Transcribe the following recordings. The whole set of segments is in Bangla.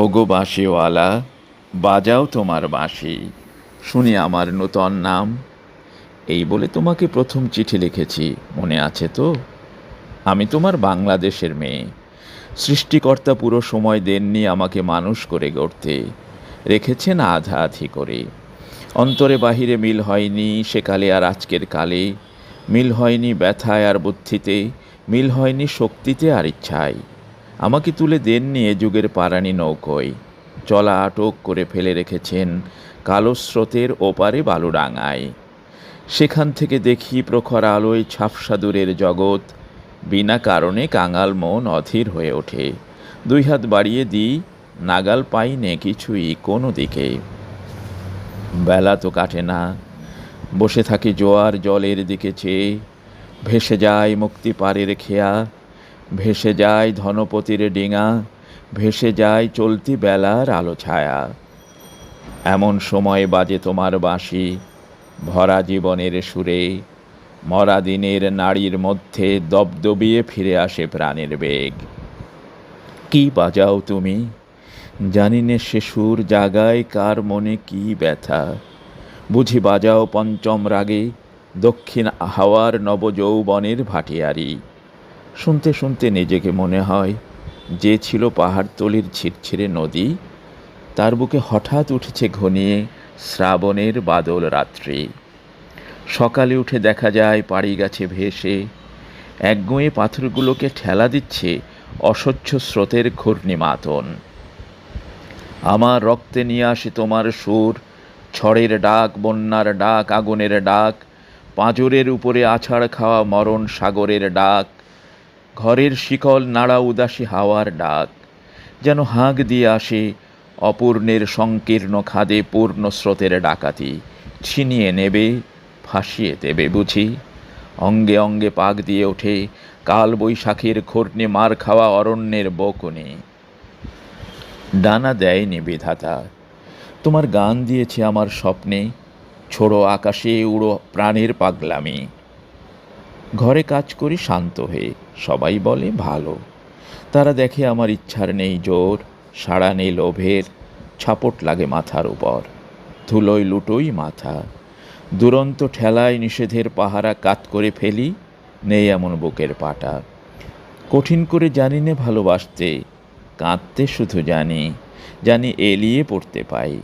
ওগো বাঁশিওয়ালা, বাজাও তোমার বাঁশি। শুনি আমার নূতন নাম। এই বলে তোমাকে প্রথম চিঠি লিখেছি, মনে আছে তো? আমি তোমার বাংলাদেশের মেয়ে। সৃষ্টিকর্তা পুরো সময় দেননি আমাকে মানুষ করে গড়তে। রেখেছেন আধা আধি করে। অন্তরে বাহিরে মিল হয়নি সেকালে আর আজকের কালে। মিল হয়নি ব্যথায় আর বুদ্ধিতে, মিল হয়নি শক্তিতে আর ইচ্ছায়। আমাকে তুলে দেন নিয়ে যুগের পারানি নৌকোয়। চলা আটক করে ফেলে রেখেছেন কালো স্রোতের ওপারে বালুডাঙায় সেখান থেকে দেখি প্রখর আলোয় ছাপসা দূরের জগৎ, বিনা কারণে কাঙাল মন অধীর হয়ে ওঠে। দুই হাত বাড়িয়ে দিই, নাগাল পাই নে কিছুই কোনো দিকে। বেলা তো কাটে না, বসে থাকি জোয়ার জলের দিকে চেয়ে, ভেসে যায় মুক্তি পারের খেয়া ভেসে যায় ধনপতির ডিঙা, ভেসে যায় চলতি বেলার আলো ছায়া। এমন সময় বাজে তোমার বাঁশি, ভরা জীবনের সুরে, মরা দিনের নারীর মধ্যে দবদবিয়ে ফিরে আসে প্রাণের বেগ। কি বাজাও তুমি? জানি নে সে সুর জাগায় কার মনে কি ব্যথা। বুঝি বাজাও পঞ্চম রাগে দক্ষিণ হাওয়ার নবযৌবনের ভাটিয়ারি। শুনতে শুনতে নিজেকে মনে হয় যে ছিল পাহাড়তলির ছিরছিরে নদী। তার বুকে হঠাৎ উঠেছে ঘনিয়ে শ্রাবণের বাদল রাত্রি। সকালে উঠে দেখা যায় পাড়ি গাছে ভেসে একগুঁয়ে পাথরগুলোকে ঠেলা দিচ্ছে অস্বচ্ছ স্রোতের ঘূর্ণিমাতন আমার রক্তে নিয়ে আসে তোমার সুর, ছড়ের ডাক, বন্যার ডাক, আগুনের ডাক, পাঁজরের উপরে আছাড় খাওয়া মরণ সাগরের ডাক। ঘরের শিকল নাড়া উদাসী হাওয়ার ডাক, যেন হাঁক দিয়ে আসে অপূর্ণের সংকীর্ণ খাদে পূর্ণ স্রোতের ডাকাতি। ছিনিয়ে নেবে, ফাঁসিয়ে দেবে বুঝি। অঙ্গে অঙ্গে পাক দিয়ে ওঠে কাল বৈশাখীর ঘূর্ণি মার খাওয়া অরণ্যের বকুনি। ডানা দেয়নি বিধাতা, তোমার গান দিয়েছে আমার স্বপ্নে, ছোড়ো আকাশে উড়ো প্রাণের পাগলামি। ঘরে কাজ করি, শান্ত হয়ে সবাই বলে, ভালো। তারা দেখে, আমার ইচ্ছার নেই জোর, সাড়া নেই লোভের, ছাপট লাগে মাথার উপর, ধুলোয় লুটোই মাথা। দুরন্ত ঠেলায় নিষেধের পাহারা কাত করে ফেলি, নেই এমন বুকের পাটা। কঠিন করে জানি নে ভালোবাসতে, কাঁদতে শুধু জানি জানি এলিয়ে পড়তে পাই।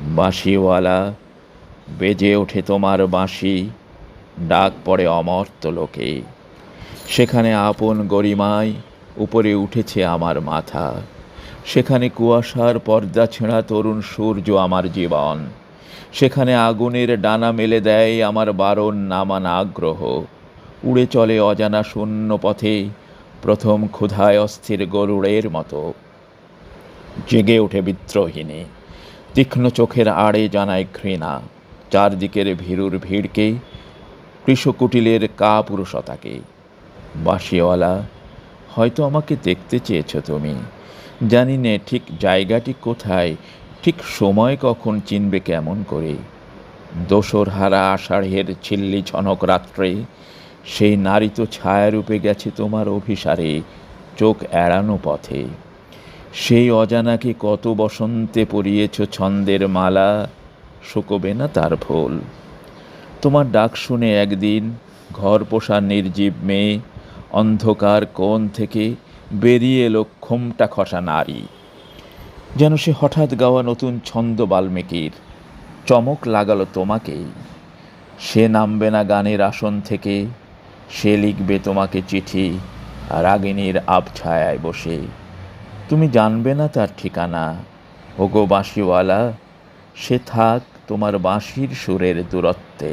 বাঁশিওয়ালা, বেজে ওঠে তোমার বাঁশি ডাক পড়ে অমর্ত লোকে। সেখানে আপন গরিমায় উপরে উঠেছে আমার মাথা। সেখানে কুয়াশার পর্দা ছেঁড়া তরুণ সূর্য আমার জীবন। সেখানে আগুনের ডানা মেলে দেয় আমার বারণ নামান আগ্রহ। উড়ে চলে অজানা শূন্য পথে প্রথম ক্ষুধায় অস্থির গরুড়ের মতো। জেগে ওঠে বিদ্রোহিনী। তীক্ষ্ণ চোখের আড়ে জানায় ঘৃণা। চারদিকের ভীরুর ভিড়কে কৃষকুটিলের কা পুরুষতাকে বাঁশিওয়ালা, হয়তো আমাকে দেখতে চেয়েছ তুমি। জানি নে ঠিক জায়গাটি কোথায়, ঠিক সময় কখন চিনবে কেমন করে। দোসর হারা আষাঢ়ের ছিল্লি ছনক রাত্রে, সেই নারী তো ছায়ারূপে গেছে তোমার অভিসারে, চোখ এড়ানো পথে। সেই অজানাকে কত বসন্তে পরিয়েছ ছন্দের মালা, শুকোবে না তার ফুল তোমার ডাক শুনে একদিন ঘর পোষা নির্জীব মেয়ে অন্ধকার কোণ থেকে বেরিয়ে এলো খোমটা খসা নারী। যেন সে হঠাৎ গাওয়া নতুন ছন্দ বাল্মীকির। চমক লাগালো তোমাকেই। সে নামবে না গানের আসন থেকে। সে লিখবে তোমাকে চিঠি রাগিনীর আবছায়ায় বসে। তুমি জানবে না তার ঠিকানা। ওগো বাঁশিওয়ালা, সে থাক তোমার বাঁশির সুরের দূরত্বে।